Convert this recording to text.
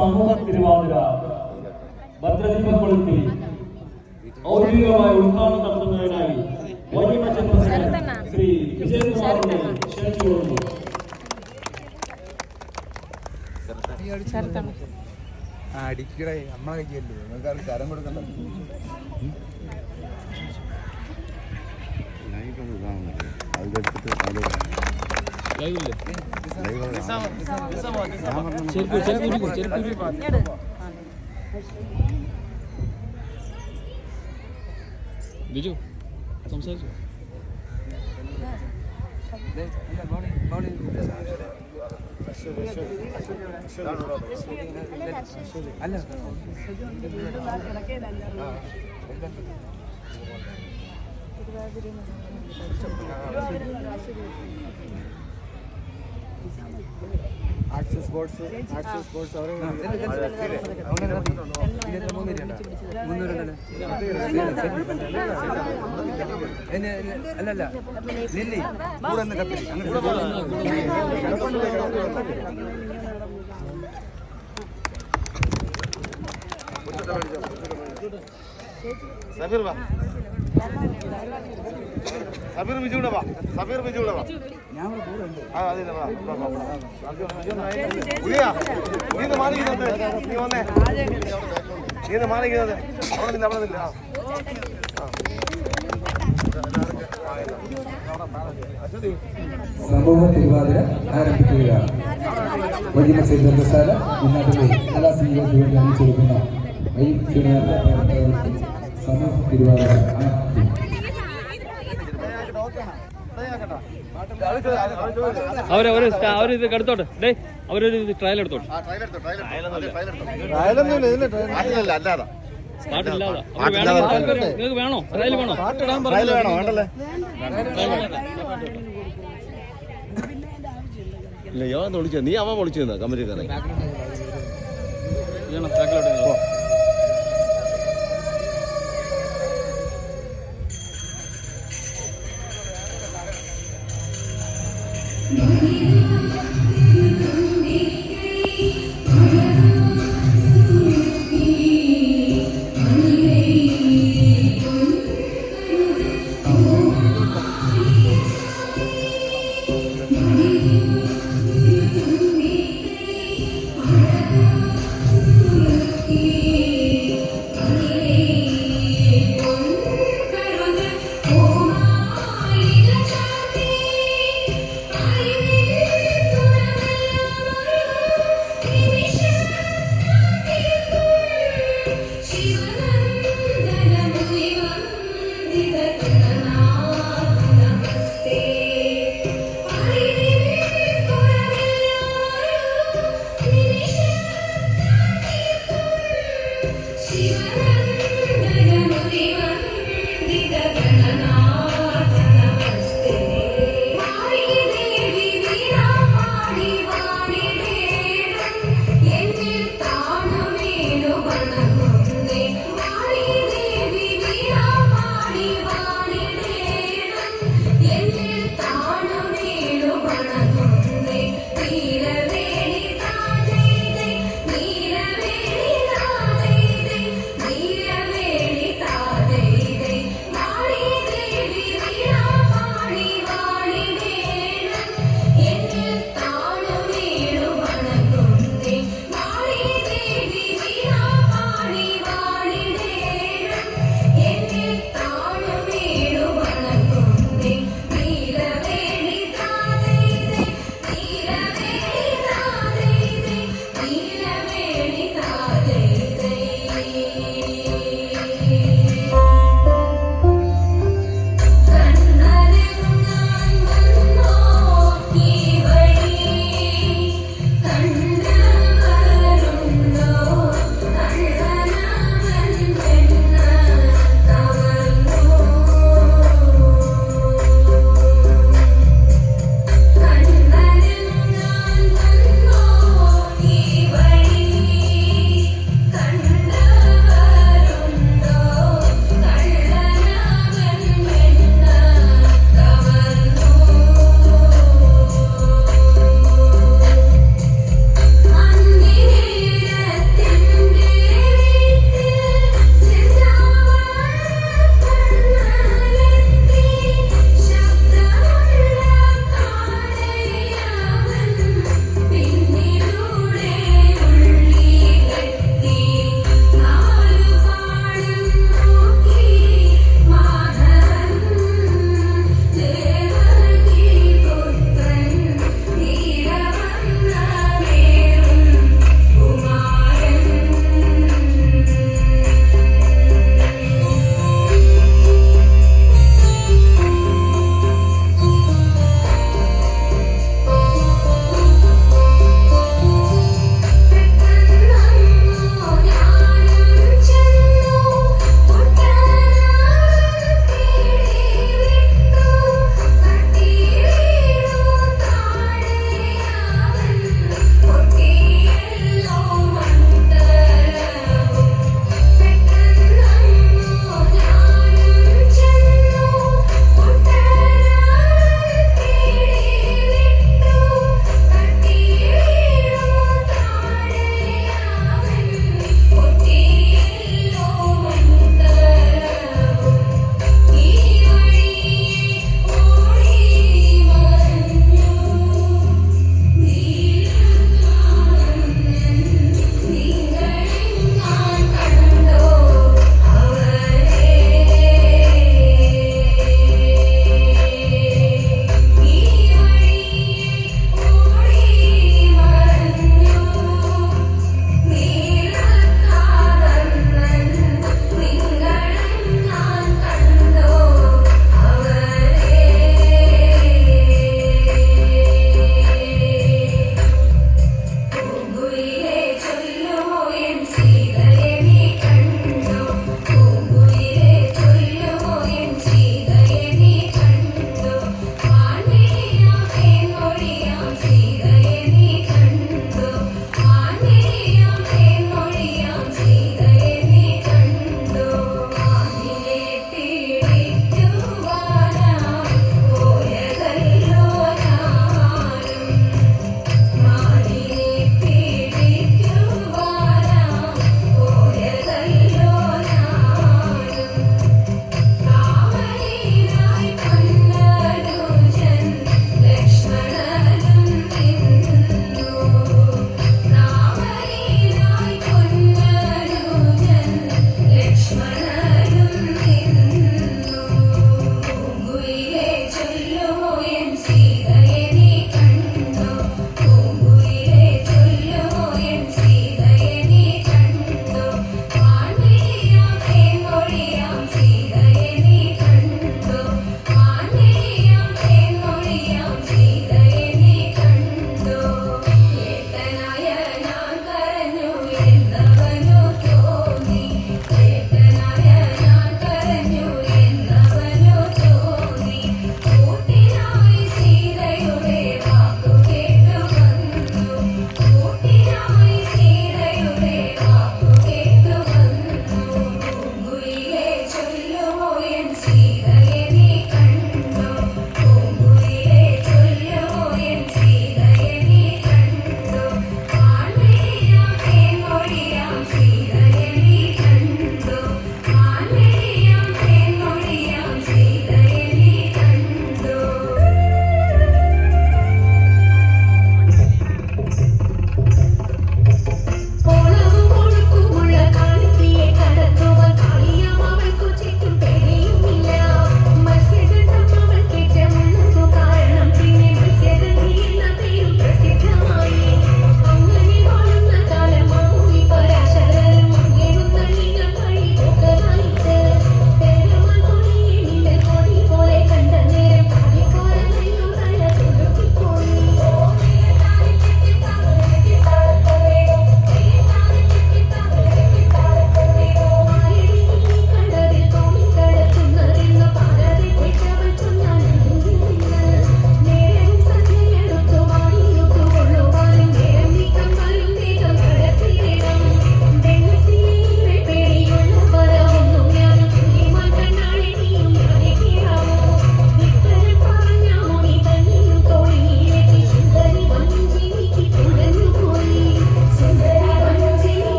സമൂഹ തിരുവാതിര ഭദ്രദീപം കൊളുത്തി ഔദ്യോഗികമായി ഉദ്ഘാടനം നടത്തുന്നതിനായി വൈകിമച്ച പ്രസിഡന്റ് ശ്രീ വിജയകുമാറിനെ ക്ഷണിച്ചുകൊള്ളുന്നു അടിക്കടേ. നമ്മളെ കയ്യല്ലേ നിങ്ങൾക്ക് കരം കൊടുക്കണ്ട? ബിജു സംസാരിച്ചു അല്ല ആർട്സ് സ്പോർട്സ് ആർട്സ് സ്പോർട്സ് അവരെ അല്ലല്ല ലില്ലി കൂടെ നിന്ന് കത്തിരി. സഫീർ വാ. സബീർ ബിജു കൂടെ വാ. സബീർ ബിജു കൂടെ വാ. ആ നീ നീ നീ. സമൂഹ തിരുവാതിര ആരംഭിക്കുകയാണ്. വലിയ സിദ്ധാന്തശാല ഇന്നാട്ടിലെ കലാ സംഗീതത്തിന് വേണ്ടി അനുസരിക്കുന്ന ശ്രീനാഥ സമൂഹ തിരുവാതിര ആരംഭിക്കും അവർ അവർ അവർ ഇത് എടുത്തോട്ടെ ഡേ അവരൊരു ട്രയൽ എടുത്തോട്ടെ നിങ്ങൾക്ക് വേണോ ട്രയൽ വേണോ വേണോ വേണ്ടല്ലേ ഇല്ല യോന്ന് വിളിച്ചു നീ അവൻ വിളിച്ചു കമ്പനിക്കാരെ ചെയ്യണം